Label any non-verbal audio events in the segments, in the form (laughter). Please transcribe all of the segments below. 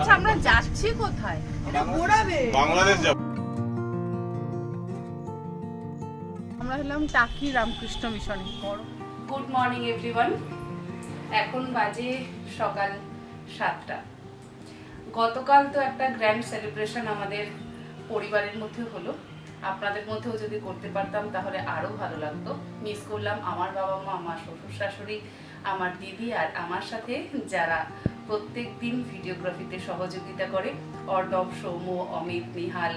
আচ্ছা আমরা যাচ্ছি কোথায়? বাংলাদেশ যাব। আমরা হলাম টাকি রামকৃষ্ণ মিশনে। গুড মর্নিং এভরিওয়ান এখন বাজে সকাল সাতটা। গতকাল তো একটা গ্র্যান্ড সেলিব্রেশন আমাদের পরিবারের মধ্যে হলো। আপনাদের মধ্যেও যদি করতে পারতাম তাহলে আরও ভালো লাগতো। মিস করলাম আমার বাবা মা আমার শ্বশুর শাশুড়ি আমার দিদি আর আমার সাথে যারা প্রত্যেক দিন ভিডিওগ্রাফিতে সহযোগিতা করে অর্ণব, সৌম্য, অমিত, নিহাল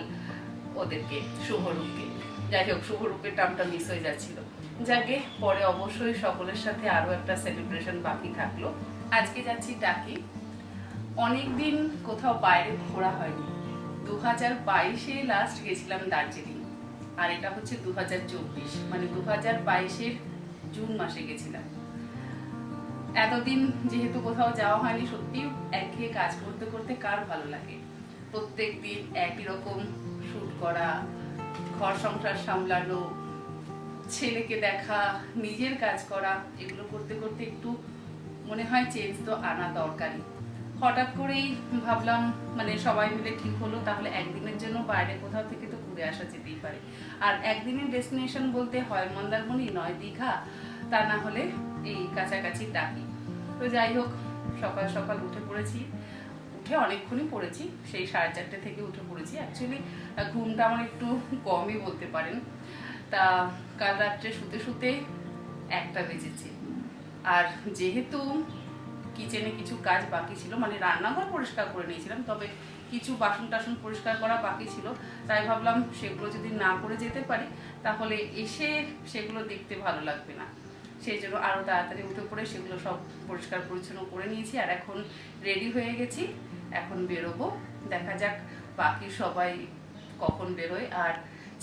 ওদেরকে, শুভরূপকে। যাই হোক, শুভরূপের টামটা মিস হয়ে যাচ্ছিল। যাকে পরে অবশ্যই সকলের সাথে আরও একটা সেলিব্রেশন বাকি থাকল। আজকে যাচ্ছি টাকি। অনেক দিন কোথাও বাইরে ঘোরা হয়নি। দু হাজার বাইশে লাস্ট গেছিলাম দার্জিলিং। আর এটা হচ্ছে দু হাজার চব্বিশ। মানে দু হাজার বাইশের জুন মাসে গেছিলাম। এতদিন যেহেতু কোথাও যাওয়া হয়নি, সত্যি একঘেয়ে কাজ করতে করতে কার ভালো লাগে? প্রত্যেক দিন একই রকম শ্যুট করা, ঘর সংসার সামলানো, ছেলেকে দেখা, নিজের কাজ করা, এগুলো করতে করতে একটু মনে হয় চেঞ্জ তো আনা দরকারি হঠাৎ করেই ভাবলাম মানে সবাই মিলে ঠিক হলো, তাহলে একদিনের জন্য বাইরে কোথাও থেকে তো ঘুরে আসা যেতেই পারে। আর একদিনের ডেস্টিনেশন বলতে হয় মন্দারমণি, নয় দীঘা, তা না হলে এই কাছাকাছি ডাকি। তো যাই হোক, সকাল সকাল উঠে পড়েছি। উঠে অনেকক্ষণই পড়েছি, সেই সাড়ে চারটে থেকে উঠে পড়েছি। অ্যাকচুয়ালি ঘুমটা আমার একটু কমই বলতে পারেন। তা কাল রাত্রে শুতে শুতে একটা বেজেছে। আর যেহেতু কিচেনে কিছু কাজ বাকি ছিল মানে রান্নাঘর পরিষ্কার করে নিয়েছিলাম, তবে কিছু বাসন টাসন পরিষ্কার করা বাকি ছিল, তাই ভাবলাম সেগুলো যদি না করে যেতে পারি, তাহলে এসে সেগুলো দেখতে ভালো লাগবে না। সেই জন্য আরও তাড়াতাড়ি উঠে পড়ে সেগুলো সব পরিষ্কার পরিচ্ছন্ন করে নিয়েছি, আর এখন রেডি হয়ে গেছি। এখন বেরোবো, দেখা যাক বাকি সবাই কখন বেরোয়। আর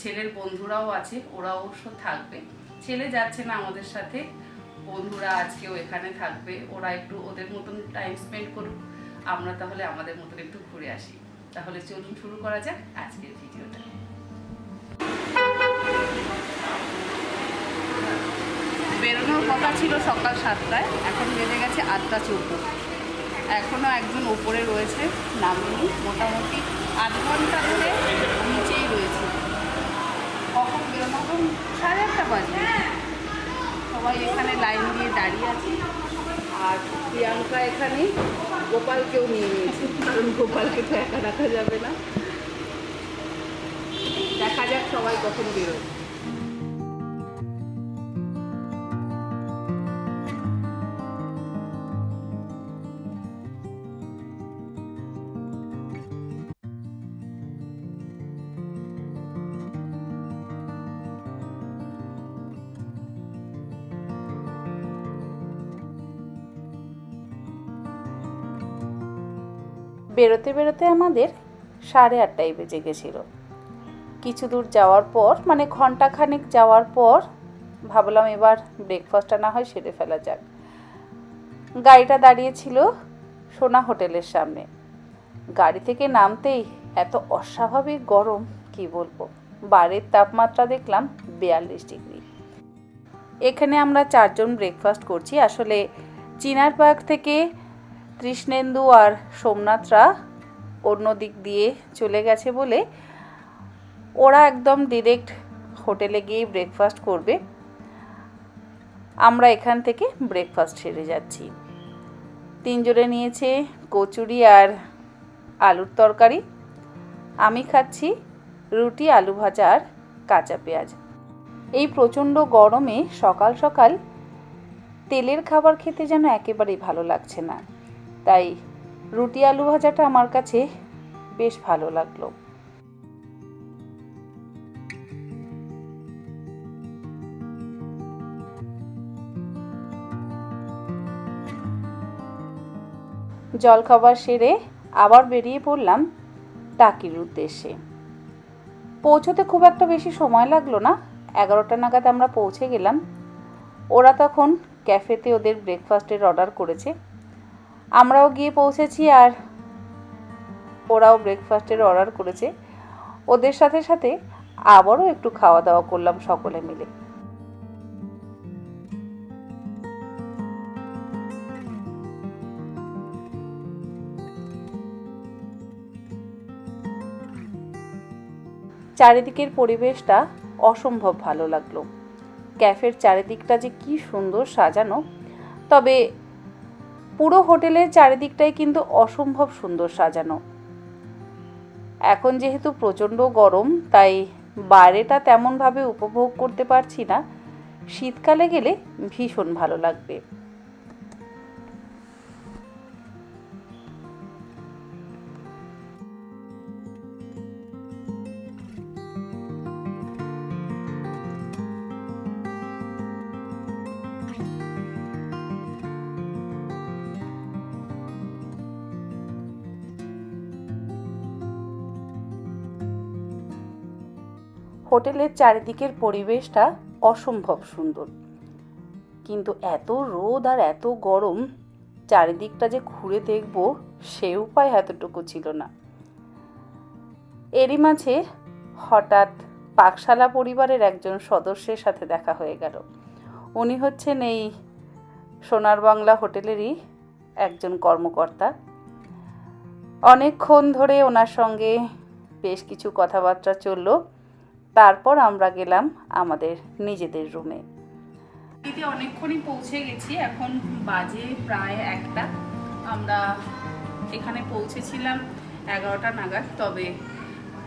ছেলের বন্ধুরাও আছে, ওরা অবশ্য থাকবে। ছেলে যাচ্ছে না আমাদের সাথে, বন্ধুরা আজকেও এখানে থাকবে। ওরা একটু ওদের মতন টাইম স্পেন্ড করুক, আমরা তাহলে আমাদের মতন একটু ঘুরে আসি। তাহলে চলুন শুরু করা যাক আজকের ভিডিওটা বেরোনোর কথা ছিল সকাল সাতটায়, এখন বেজে গেছে আটটা চৌদ্দ। এখনও একজন ওপরে রয়েছে, নামিনি, মোটামুটি আধ ঘণ্টা ধরে নিচেই রয়েছে। কখন বেরোনো? সাড়ে আটটা বাজে সবাই এখানে লাইন দিয়ে দাঁড়িয়ে আছে। আর প্রিয়াঙ্কা এখানে গোপালকেও নিয়ে নিয়েছে। কারণ গোপালকে তো একা রাখা যাবে না। দেখা যাক সবাই কখন বেরোয়। বেরোতে বেরোতে আমাদের সাড়ে আটটায় বেজে গেছিল। কিছু দূর যাওয়ার পর মানে ঘন্টাখানেক যাওয়ার পর, ভাবলাম এবার ব্রেকফাস্টটা না হয় সেরে ফেলা যাক। গাড়িটা দাঁড়িয়েছিল সোনা হোটেলের সামনে। গাড়ি থেকে নামতেই এত অস্বাভাবিক গরম, কি বলব? বাইরের তাপমাত্রা দেখলাম বিয়াল্লিশ ডিগ্রি। এখানে আমরা চারজন ব্রেকফাস্ট করছি। আসলে চিনার পার্ক থেকে কৃষ্ণেন্দু আর সোমনাথরা অন্য দিক দিয়ে চলে গেছে বলে ওরা একদম ডিরেক্ট হোটেলে গিয়ে ব্রেকফাস্ট করবে। আমরা এখান থেকে ব্রেকফাস্ট সেরে যাচ্ছি। তিনজনে নিয়েছে কচুরি আর আলুর তরকারি। আমি খাচ্ছি রুটি, আলু ভাজা আর কাঁচা পেঁয়াজ। এই প্রচণ্ড গরমে সকাল সকাল তেলের খাবার খেতে যেন একেবারেই ভালো লাগছে না। তাই রুটি আলু ভাজাটা আমার কাছে বেশ ভালো লাগল। জলখাবার সেরে আবার বেরিয়ে পড়লাম টাকির উদ্দেশ্যে। পৌঁছতে খুব একটা বেশি সময় লাগল না, এগারোটা নাগাদ আমরা পৌঁছে গেলাম। ওরা তখন ক্যাফেতে ওদের ব্রেকফাস্টের অর্ডার করেছে। আমরাও গিয়ে পৌঁছেছি আর ওরাও ব্রেকফাস্টের অর্ডার করেছে। ওদের সাথে সাথে আবারও একটু খাওয়া দাওয়া করলাম সকলে মিলে। চারিদিকের পরিবেশটা অসম্ভব ভালো লাগল। ক্যাফের চারিদিকটা যে কি সুন্দর সাজানো। তবে পুরো হোটেলের চারিদিকটাই কিন্তু অসম্ভব সুন্দর সাজানো। এখন যেহেতু প্রচণ্ড গরম, তাই বাইরেটা তেমনভাবে উপভোগ করতে পারছি না। শীতকালে গেলে ভীষণ ভালো লাগবে। হোটেলের চারিদিকের পরিবেশটা অসম্ভব সুন্দর। কিন্তু এত রোদ আর এত গরম, চারিদিকটা যে ঘুরে দেখব সে উপায় এতটুকু ছিল না। এরই মাঝে হঠাৎ পাকশালা পরিবারের একজন সদস্যের সাথে দেখা হয়ে গেল। উনি হচ্ছেন এই সোনার বাংলা হোটেলেরই একজন কর্মকর্তা। অনেকক্ষণ ধরে ওনার সঙ্গে বেশ কিছু কথাবার্তা চলল। তারপর আমরা গেলাম আমাদের নিজেদের রুমে। দিতে অনেকক্ষণই পৌঁছে গেছি, এখন বাজে প্রায় একটা। আমরা এখানে পৌঁছেছিলাম এগারোটা নাগাদ, তবে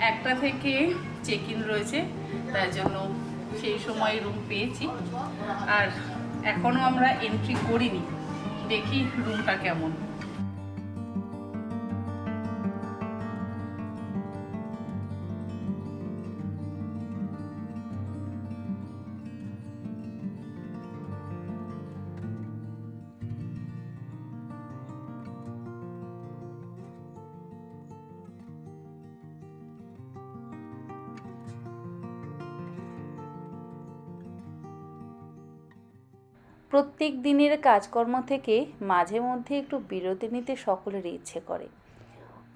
একটা থেকে চেক ইন রয়েছে, তার জন্য সেই সময় রুম পেয়েছি। আর এখনও আমরা এন্ট্রি করিনি, দেখি রুমটা কেমন। প্রত্যেক দিনের কাজকর্ম থেকে মাঝে মধ্যে একটু বিরতি নিতে সকলের ইচ্ছে করে।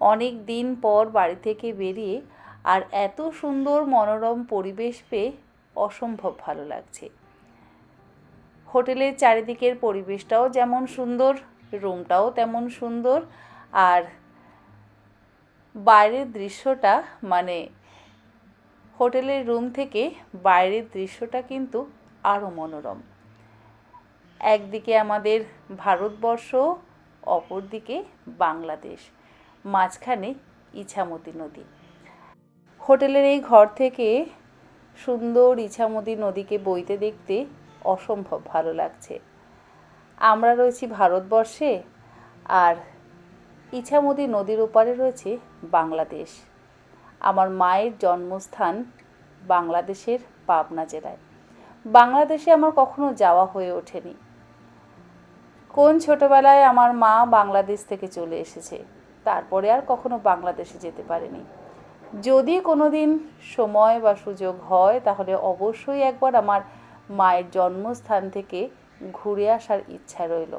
অনেক দিন পর বাড়ি থেকে বেরিয়ে আর এত সুন্দর মনোরম পরিবেশ পেয়ে অসম্ভব ভালো লাগছে। হোটেলের চারিদিকের পরিবেশটাও যেমন সুন্দর, রুমটাও তেমন সুন্দর আর বাইরের দৃশ্যটা মানে হোটেলের রুম থেকে বাইরের দৃশ্যটা কিন্তু আরও মনোরম। একদিকে আমাদের ভারতবর্ষ, অপরদিকে বাংলাদেশ, মাঝখানে ইছামতি নদী। হোটেলের এই ঘর থেকে সুন্দর ইছামতি নদীকে বইতে দেখতে অসম্ভব ভালো লাগছে। আমরা রয়েছি ভারতবর্ষে আর ইছামতি নদীর ওপারে রয়েছে বাংলাদেশ। আমার মায়ের জন্মস্থান বাংলাদেশের পাবনা জেলায়। বাংলাদেশে আমার কখনো যাওয়া হয়ে ওঠেনি। কোন ছোটবেলায় আমার মা বাংলাদেশ থেকে চলে এসেছে? তারপরে আর কখনো বাংলাদেশে যেতে পারেনি। যদি কোনো দিন সময় বা সুযোগ হয়, তাহলে অবশ্যই একবার আমার মায়ের জন্মস্থান থেকে ঘুরে আসার ইচ্ছা রইল।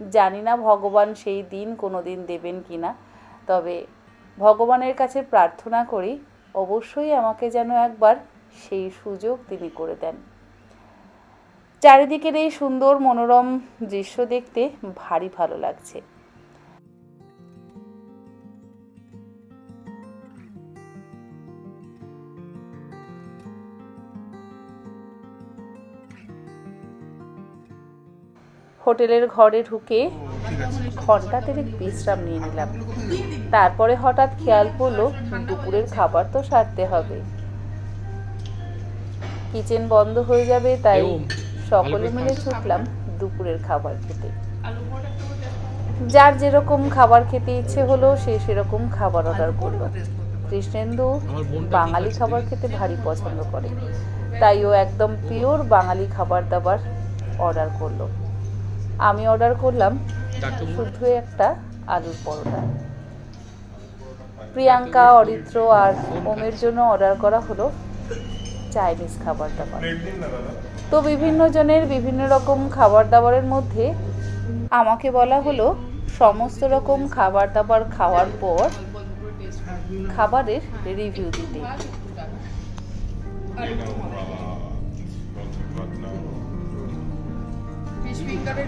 জানি না ভগবান সেই দিন কোনো দিন দেবেন কি না তবে ভগবানের কাছে প্রার্থনা করি, অবশ্যই আমাকে যেন একবার সেই সুযোগ তিনি করে দেন। চারিদিকের এই সুন্দর মনোরম দৃশ্য দেখতে ভারী ভালো লাগছে। হোটেলের ঘরে ঢুকে ঘণ্টা তিনেক বিশ্রাম নিয়ে নিলাম। তারপরে হঠাৎ খেয়াল পড়ল, দুপুরের খাবার তো সারতে হবে। কিচেন বন্ধ হয়ে যাবে, তাই সকলে মিলে ছুটলাম দুপুরের খাবার খেতে। যার যেরকম খাবার খেতে ইচ্ছে হলো সে সেরকম খাবার অর্ডার করল। কৃষ্ণেন্দু বাঙালি খাবার খেতে ভারী পছন্দ করে। তাই ও একদম পিওর বাঙালি খাবার দাবার অর্ডার করল। আমি অর্ডার করলাম শুধু একটা আলুর পরোটা। প্রিয়াঙ্কা অরিত্র আর ওমের জন্য অর্ডার করা হলো চাইনিজ খাবার দাবার। তো বিভিন্ন জনের বিভিন্ন রকম খাবার দাবারের মধ্যে আমাকে বলা হলো সমস্ত রকম খাবার দাবার খাওয়ার পর খাবারের রিভিউ দিতে।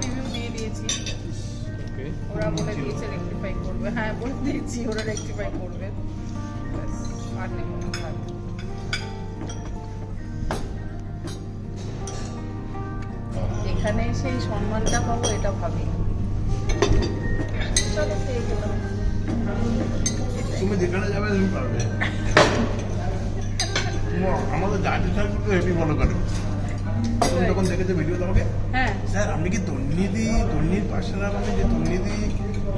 রিভিউ দিয়ে দিয়েছি। ওরা বলে দিয়েছে রেক্টিফাই করবে। হ্যাঁ বলে দিয়েছি ওরা রেক্টিফাই করবে। আর সেই সম্মানটা পাবো এটা ভাবি। চলো পেয়ে গেলাম তুমি যেখানে যাবে তুমি পারবে। আমাদের জাতি ঠাকুর হেভি ফলো করে। তুমি যখন দেখেছ ভিডিও তোমাকে হ্যাঁ। স্যার আপনি কি তন্নিদি তন্নির পাশে আপনি যে তন্নিদি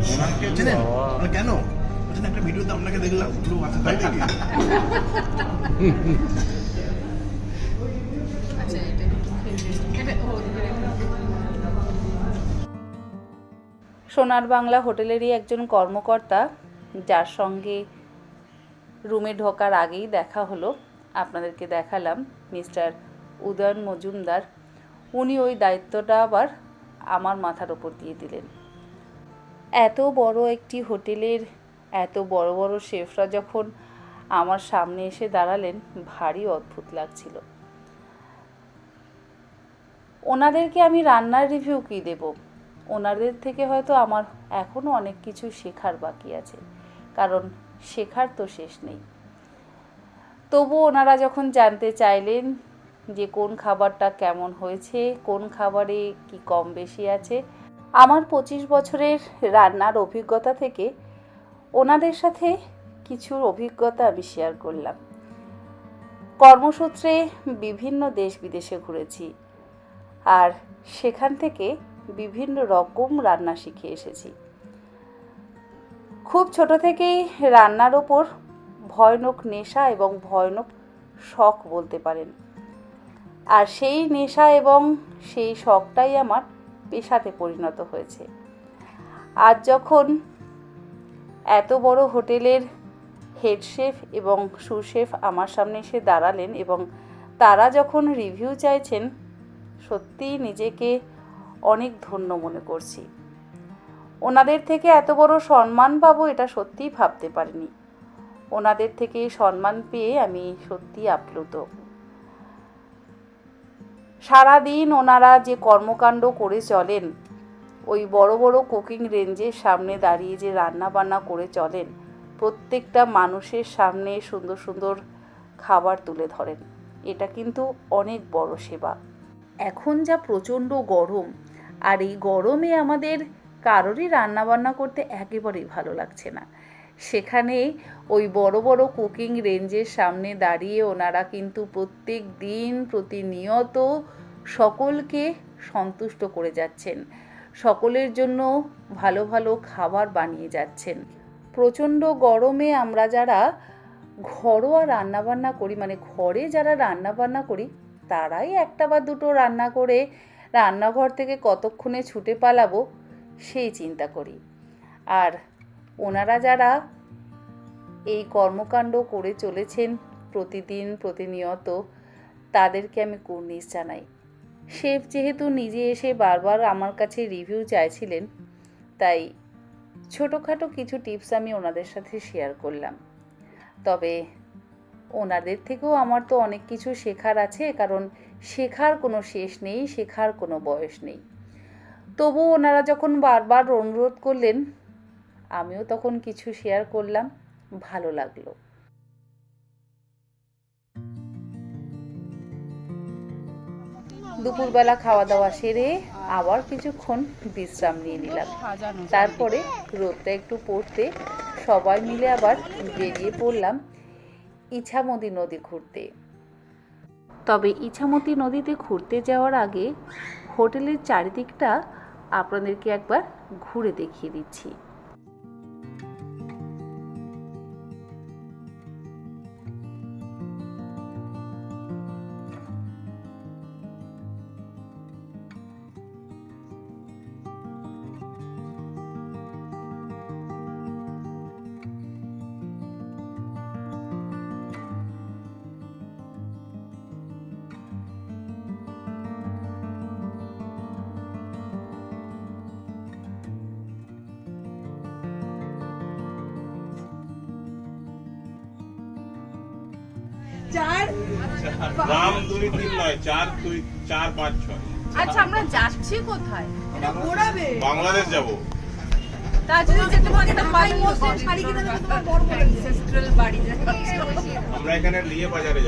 ওনাকে চেনেন? মানে কেন? একটা ভিডিওতে আপনাকে দেখলাম। ব্লু আছে তাই নাকি? (laughs) সোনার বাংলা হোটেলেরই একজন কর্মকর্তা, যার সঙ্গে রুমে ঢোকার আগেই দেখা হলো, আপনাদেরকে দেখালাম মিস্টার উদয়ন মজুমদার। উনি ওই দায়িত্বটা আবার আমার মাথার ওপর দিয়ে দিলেন। এত বড় একটি হোটেলের এত বড় বড় শেফরা যখন আমার সামনে এসে দাঁড়ালেন, ভারী অদ্ভুত লাগছিল। ওনাদেরকে আমি রান্নার রিভিউ কী দেব? ওনাদের থেকে হয়তো আমার এখনও অনেক কিছু শেখার বাকি আছে। কারণ শেখার তো শেষ নেই। তবু ওনারা যখন জানতে চাইলেন যে কোন খাবারটা কেমন হয়েছে, কোন খাবারে কি কম বেশি আছে, আমার পঁচিশ বছরের রান্নার অভিজ্ঞতা থেকে ওনাদের সাথে কিছু অভিজ্ঞতা আমি শেয়ার করলাম। কর্মসূত্রে বিভিন্ন দেশ বিদেশে ঘুরেছি। আর সেখান থেকে বিভিন্ন রকম রান্না শিখে এসেছি। খুব ছোট থেকেই রান্নার ওপর ভয়ানক নেশা এবং ভয়ানক শখ বলতে পারেন। আর সেই নেশা এবং সেই শখটাই আমার পেশাতে পরিণত হয়েছে। আজ যখন এত বড় হোটেলের হেড শেফ এবং সুশেফ আমার সামনে এসে দাঁড়ালেন এবং তারা যখন রিভিউ চাইছেন, সত্যিই নিজেকে অনেক ধন্য মনে করছি। ওনাদের থেকে এত বড় সম্মান পাবো এটা সত্যিই ভাবতে পারিনি। ওনাদের থেকে সম্মান পেয়ে আমি সত্যি আপ্লুত। সারাদিন ওনারা যে কর্মকাণ্ড করে চলেন, ওই বড় বড় কুকিং রেঞ্জের সামনে দাঁড়িয়ে যে রান্না বান্না করে চলেন, প্রত্যেকটা মানুষের সামনে সুন্দর সুন্দর খাবার তুলে ধরেন। এটা কিন্তু অনেক বড় সেবা। এখন যা প্রচণ্ড গরম আর এই গরমে আমাদের কারোরই রান্নাবান্না করতে একেবারেই ভালো লাগছে না। সেখানে ওই বড় বড় কুকিং রেঞ্জের সামনে দাঁড়িয়ে ওনারা কিন্তু প্রত্যেক দিন প্রতিনিয়ত সকলকে সন্তুষ্ট করে যাচ্ছেন। সকলের জন্য ভালো ভালো খাবার বানিয়ে যাচ্ছেন। প্রচণ্ড গরমে আমরা যারা ঘরোয়া রান্নাবান্না করি মানে ঘরে যারা রান্নাবান্না করি, তারাই একটা বা দুটো রান্না করে রান্নাঘর থেকে কতক্ষণে ছুটে পালাবো সেই চিন্তা করি। আর ওনারা যারা এই কর্মকাণ্ড করে চলেছেন প্রতিদিন, প্রতিনিয়ত, তাদেরকে আমি কুর্নিশ জানাই। শেফ যেহেতু নিজে এসে বারবার আমার কাছে রিভিউ চাইছিলেন, তাই ছোটোখাটো কিছু টিপস আমি ওনাদের সাথে শেয়ার করলাম। তবে ওনাদের থেকেও আমার তো অনেক কিছু শেখার আছে, কারণ শেখার কোনো শেষ নেই, শেখার কোনো বয়স নেই। তবু ওনারা যখন বারবার অনুরোধ করলেন, আমিও তখন কিছু শেয়ার করলাম, ভালো লাগল। দুপুরবেলা খাওয়া দাওয়া সেরে আবার কিছুক্ষণ বিশ্রাম নিয়ে নিলাম। তারপরে রোদটা একটু পড়তে সবাই মিলে আবার বেরিয়ে পড়লাম ইছামতি নদী ঘুরতে। তবে ইছামতি নদীতে ঘুরতে যাওয়ার আগে হোটেলের চারিদিকটা আপনাদেরকে একবার ঘুরে দেখিয়ে দিচ্ছি। রাম দুই তিন নয় চার দুই চার পাঁচ ছয়। আচ্ছা আমরা যাচ্ছি কোথায়? বাংলাদেশ যাব। আমরা এখানে লিয়ে বাজারে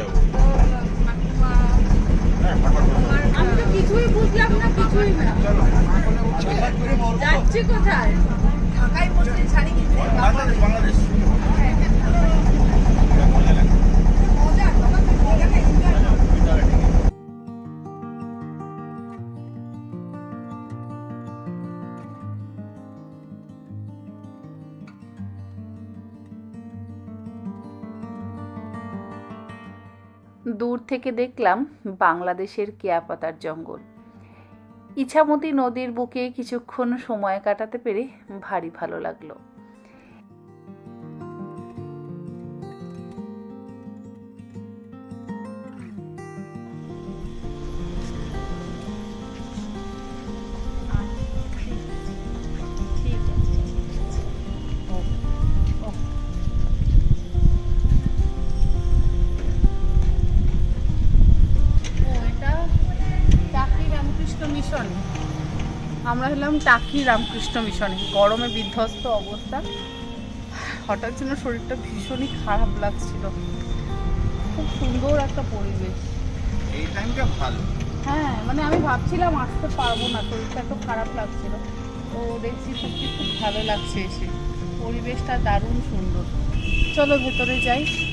আমি তো কিছুই বুঝলাম না কিছুই কিনছি কোথায়? ঢাকায় শাড়ি কিনছি বাংলাদেশ। থেকে দেখলাম বাংলাদেশের কেয়াপাতার জঙ্গল। ইছামতি নদীর বুকে কিছুক্ষণ সময় কাটাতে পেরে ভারী ভালো লাগল। হলাম রামকৃষ্ণ মিশনে গরমে বিধ্বস্ত অবস্থা। হঠাৎ যেন শরীরটা ভীষণই খারাপ লাগছিল। খুব সুন্দর একটা পরিবেশ। এই টাইমটা ভালো। হ্যাঁ মানে আমি ভাবছিলাম আসতে পারব না শরীরটা একটু খারাপ লাগছিল। তো দেখছি সত্যি খুব ভালো লাগছে এসে। পরিবেশটা দারুণ সুন্দর। চলো ভেতরে যাই।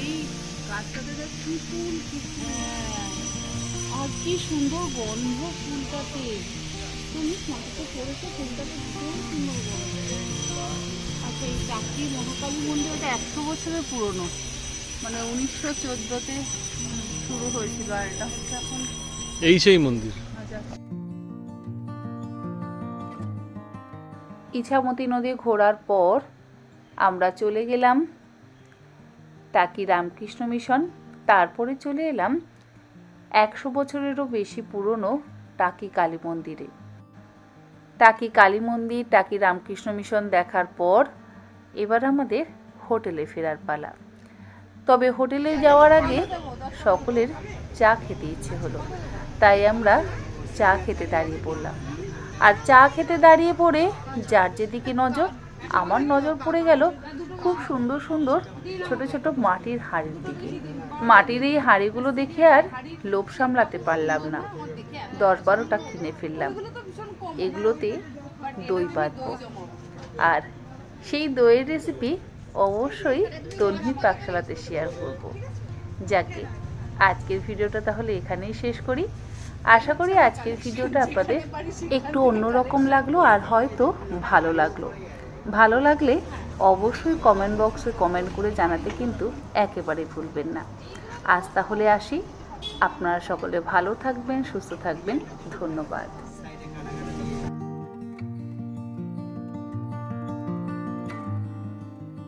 এই গাছটাতে আর কি সুন্দর গন্ধ ফুলটাতে তুমি মাটিতে পড়েছো ফুলটাতে ভীষণ সুন্দর গন্ধ আচ্ছা এই চাকরি মহাকালী মন্দির ওটা একশো বছরের পুরনো মানে উনিশশো চোদ্দোতে শুরু হয়েছিল আর এটা হচ্ছে এখন এই সেই মন্দির। ইছামতি নদী ঘোরার পর আমরা চলে গেলাম টাকি রামকৃষ্ণ মিশন। তারপরে চলে এলাম একশো বছরেরও বেশি পুরনো টাকি কালী মন্দিরে। টাকি কালী মন্দির, টাকি রামকৃষ্ণ মিশন দেখার পর এবার আমাদের হোটেলে ফেরার পালা। তবে হোটেলে যাওয়ার আগে সকলের চা খেতে ইচ্ছে হলো, তাই আমরা চা খেতে দাঁড়িয়ে পড়লাম। আর চা খেতে দাঁড়িয়ে পড়ে যার যেদিকে নজর আমার নজর পড়ে গেল খুব সুন্দর সুন্দর ছোট ছোট মাটির হাঁড়ির দিকে। মাটির এই হাঁড়িগুলো দেখে আর লোভ সামলাতে পারলাম না। দশ বারোটা কিনে ফেললাম। এগুলোতে দই বাঁধবো। আর সেই দইয়ের রেসিপি অবশ্যই তন্হির পাকশালাতে শেয়ার করব। যাকে আজকের ভিডিওটা তাহলে এখানেই শেষ করি। আশা করি আজকের ভিডিওটা আপনাদের একটু অন্যরকম লাগল আর হয়তো ভালো লাগল। ভালো লাগলে অবশ্যই কমেন্ট বক্সে কমেন্ট করে জানাতে কিন্তু একেবারে ভুলবেন না। আজ তাহলে আসি। আপনারা সকলে ভালো থাকবেন, সুস্থ থাকবেন। ধন্যবাদ।